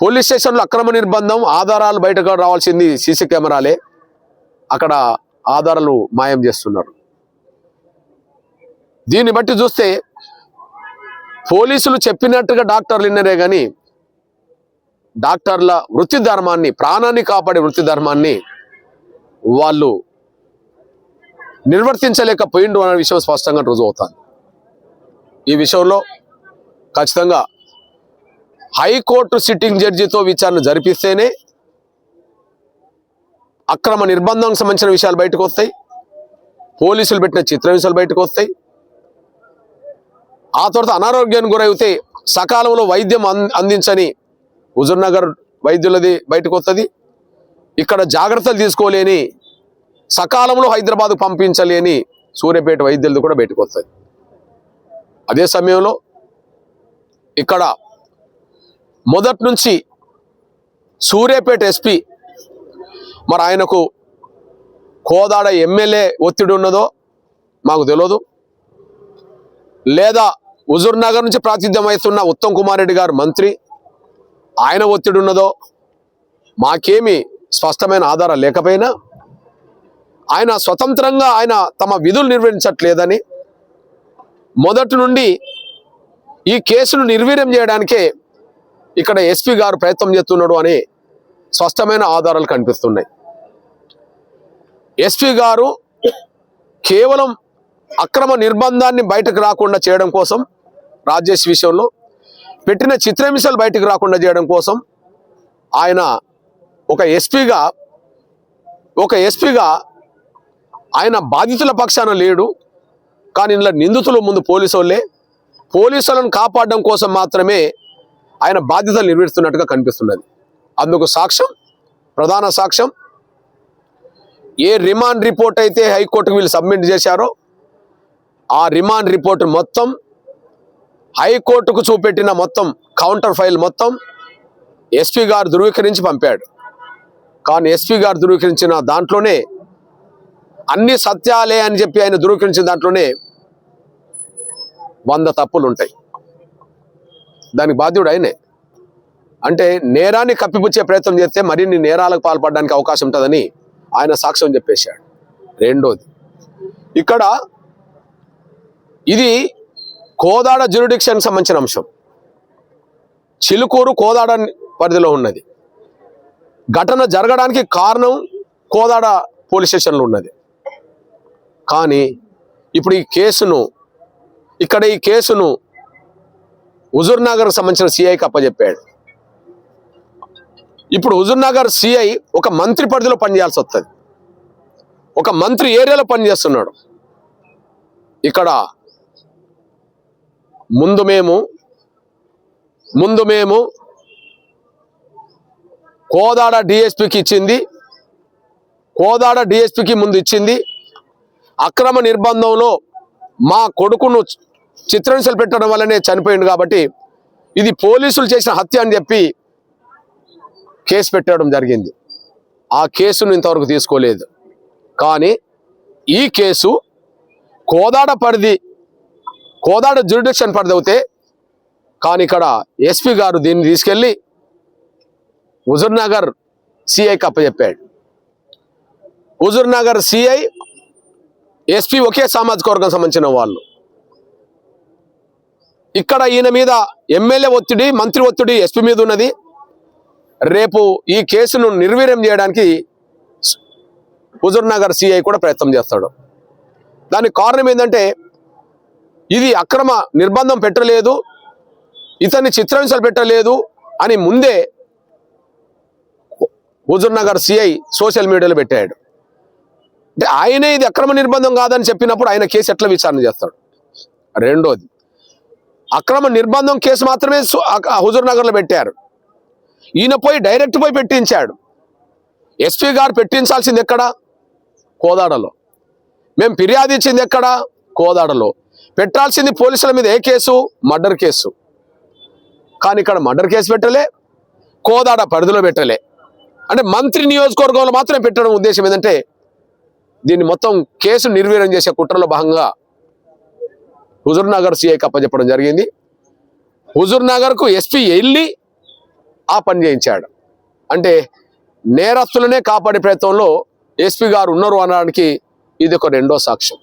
Police స్టేషన్లో అక్రమ నిర్బంధం ఆధారాలు బయటకు రావాల్సింది సీసీ కెమెరాలే. అక్కడ ఆధారాలు మాయం చేస్తున్నారు. దీన్ని బట్టి చూస్తే పోలీసులు చెప్పినట్టుగా డాక్టర్లు విన్నరే కానీ డాక్టర్ల వృత్తి ధర్మాన్ని ప్రాణాన్ని కాపాడే వృత్తి ధర్మాన్ని వాళ్ళు నిర్వర్తించలేకపోయిండు అనే విషయం స్పష్టంగా రుజువు అవుతాను ఈ విషయంలో ఖచ్చితంగా హైకోర్టు సిట్టింగ్ జడ్జితో విచారణ జరిపిస్తేనే అక్రమ నిర్బంధం సంబంధించిన విషయాలు బయటకు వస్తాయి. పోలీసులు పెట్టిన చిత్ర విషయాలు బయటకు వస్తాయి. ఆ తర్వాత అనారోగ్యానికి గురైతే సకాలంలో వైద్యం అం- అందించని హుజూర్నగర్ వైద్యులది బయటకు వస్తుంది. ఇక్కడ జాగ్రత్తలు తీసుకోలేని సకాలంలో హైదరాబాద్ పంపించలేని సూర్యపేట వైద్యులది కూడా బయటకు వస్తుంది. అదే సమయంలో ఇక్కడ మొదటి నుంచి సూర్యాపేట ఎస్పీ మరి ఆయనకు కోదాడ ఎమ్మెల్యే ఒత్తిడి ఉన్నదో మాకు తెలియదు లేదా హుజూర్నగర్ నుంచి ప్రాతినిధ్యం ఉత్తమ్ కుమార్ రెడ్డి గారు మంత్రి ఆయన ఒత్తిడి ఉన్నదో మాకేమి స్పష్టమైన ఆధారం లేకపోయినా ఆయన స్వతంత్రంగా ఆయన తమ విధులు నిర్వహించట్లేదని మొదటి నుండి ఈ కేసును నిర్వీర్యం చేయడానికే ఇక్కడ ఎస్పీ గారు ప్రయత్నం చేస్తున్నాడు అని స్పష్టమైన ఆధారాలు కనిపిస్తున్నాయి. ఎస్పీ గారు కేవలం అక్రమ నిర్బంధాన్ని బయటకు రాకుండా చేయడం కోసం రాజేష్ విషయంలో పెట్టిన చిత్రహింసలు బయటకు రాకుండా చేయడం కోసం ఆయన ఒక ఎస్పీగా ఒక ఎస్పీగా ఆయన బాధితుల పక్షాన లేడు. కానీ ఇందులో నిందితులు ముందు పోలీసు వాళ్ళే. పోలీసులను కాపాడడం కోసం మాత్రమే ఆయన బాధ్యతలు నిర్వహిస్తున్నట్టుగా కనిపిస్తున్నది. అందుకు సాక్ష్యం ప్రధాన సాక్ష్యం ఏ రిమాండ్ రిపోర్ట్ అయితే హైకోర్టుకు వీళ్ళు సబ్మిట్ చేశారో ఆ రిమాండ్ రిపోర్ట్ మొత్తం హైకోర్టుకు చూపెట్టిన మొత్తం కౌంటర్ ఫైల్ మొత్తం ఎస్పీ గారు ధృవీకరించి పంపాడు. కానీ ఎస్పీ గారు ధృవీకరించిన దాంట్లోనే అన్ని సత్యాలే అని చెప్పి ఆయన ధృవీకరించిన దాంట్లోనే వంద తప్పులు ఉంటాయి దానికి బాధ్యుడు ఆయనే. అంటే నేరాన్ని కప్పిపుచ్చే ప్రయత్నం చేస్తే మరిన్ని నేరాలకు పాల్పడడానికి అవకాశం ఉంటుందని ఆయన సాక్ష్యం చెప్పేశాడు. రెండోది ఇక్కడ ఇది కోదాడ జ్యూరిడిక్షన్ సంబంధించిన అంశం. చిలుకూరు కోదాడ పరిధిలో ఉన్నది. ఘటన జరగడానికి కారణం కోదాడ పోలీస్ స్టేషన్లో ఉన్నది. కానీ ఇప్పుడు ఈ కేసును ఇక్కడ ఈ కేసును హుజూర్ నగర్ సంబంధించిన సిఐకి అప్పచెప్పాడు ఇప్పుడు హుజూర్నగర్ సిఐ ఒక మంత్రి పరిధిలో పనిచేయాల్సి వస్తుంది. ఒక మంత్రి ఏరియాలో పనిచేస్తున్నాడు. ఇక్కడ ముందు మేము ముందు మేము కోదాడ డిఎస్పికి ఇచ్చింది. కోదాడ డిఎస్పికి ముందు ఇచ్చింది. అక్రమ నిర్బంధంలో మా కొడుకును చిత్రహింసలు పెట్టడం వల్లనే చనిపోయింది కాబట్టి ఇది పోలీసులు చేసిన హత్య అని చెప్పి కేసు పెట్టడం జరిగింది. ఆ కేసును ఇంతవరకు తీసుకోలేదు. కానీ ఈ కేసు కోదాడ పరిధి కోదాడ జ్యూరిడిక్షన్ పరిధి అవుతే కానీ ఇక్కడ ఎస్పీ గారు దీన్ని తీసుకెళ్ళి హుజూర్ సిఐ సిఐకి అప్పచెప్పాడు. నగర్ సిఐ ఎస్పీ ఒకే సామాజిక వర్గం సంబంధించిన వాళ్ళు. ఇక్కడ ఈయన మీద ఎమ్మెల్యే ఒత్తిడి మంత్రి ఒత్తిడి ఎస్పీ మీద ఉన్నది. రేపు ఈ కేసును నిర్వీర్యం చేయడానికి హుజూర్నగర్ సిఐ కూడా ప్రయత్నం చేస్తాడు. దానికి కారణం ఏంటంటే ఇది అక్రమ నిర్బంధం పెట్టలేదు ఇతన్ని చిత్రహింసలు పెట్టలేదు అని ముందే హుజూర్నగర్ సిఐ సోషల్ మీడియాలో పెట్టాడు. అంటే ఆయనే ఇది అక్రమ నిర్బంధం కాదని చెప్పినప్పుడు ఆయన కేసు ఎట్లా విచారణ చేస్తాడు? రెండోది అక్రమ నిర్బంధం కేసు మాత్రమే సు- నగర్లో పెట్టారు. ఈయన పోయి డైరెక్ట్ పోయి పెట్టించాడు. ఎస్పీ గారు పెట్టించాల్సింది ఎక్కడ? కోదాడలో. మేము ఫిర్యాదు ఇచ్చింది ఎక్కడ? కోదాడలో. పెట్టాల్సింది పోలీసుల మీద ఏ కేసు? Murder case. కానీ ఇక్కడ మర్డర్ కేసు పెట్టలే కోదాడ పరిధిలో పెట్టలే. అంటే మంత్రి నియోజకవర్గంలో మాత్రమే పెట్టడం ఉద్దేశం ఏంటంటే దీన్ని మొత్తం కేసు నిర్వీర్యం చేసే కుట్రలో భాగంగా హుజూర్ నగర్ సిఐకి అప్పచెప్పడం జరిగింది. హుజూర్ నగర్కు ఎస్పీ వెళ్ళి ఆ పని చేయించాడు. అంటే నేరస్తులనే కాపాడే ప్రయత్నంలో ఎస్పీ గారు ఉన్నారు అనడానికి ఇది ఒక రెండో సాక్ష్యం.